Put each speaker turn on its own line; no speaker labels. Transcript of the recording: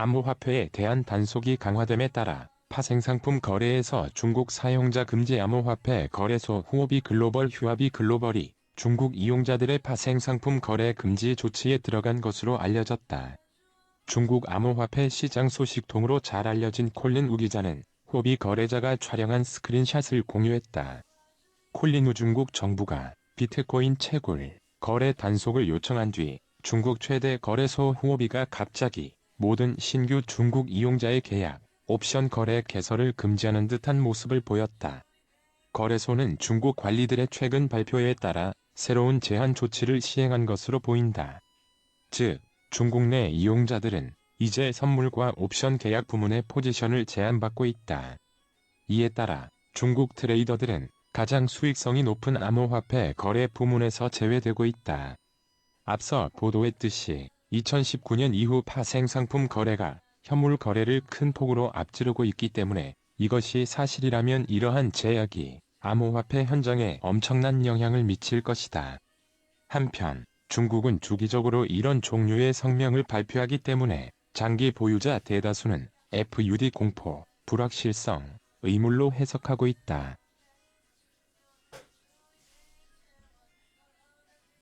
암호화폐에 대한 단속이 강화됨에 따라 파생상품 거래에서 중국 사용자 금지 암호화폐 거래소 후오비 글로벌 휴아비 글로벌이 중국 이용자들의 파생상품 거래 금지 조치에 들어간 것으로 알려졌다. 중국 암호화폐 시장 소식통으로 잘 알려진 콜린 우 기자는 후오비 거래자가 촬영한 스크린샷을 공유했다. 콜린 우 중국 정부가 비트코인 채굴, 거래 단속을 요청한 뒤 중국 최대 거래소 후오비가 갑자기 모든 신규 중국 이용자의 계약, 옵션 거래 개설을 금지하는 듯한 모습을 보였다. 거래소는 중국 관리들의 최근 발표에 따라 새로운 제한 조치를 시행한 것으로 보인다. 즉, 중국 내 이용자들은 이제 선물과 옵션 계약 부문의 포지션을 제한받고 있다. 이에 따라 중국 트레이더들은 가장 수익성이 높은 암호화폐 거래 부문에서 제외되고 있다. 앞서 보도했듯이 2019년 이후 파생 상품 거래가 현물 거래를 큰 폭으로 앞지르고 있기 때문에 이것이 사실이라면 이러한 제약이 암호화폐 현장에 엄청난 영향을 미칠 것이다. 한편 중국은 주기적으로 이런 종류의 성명을 발표하기 때문에 장기 보유자 대다수는 FUD 공포, 불확실성, 의물로 해석하고 있다.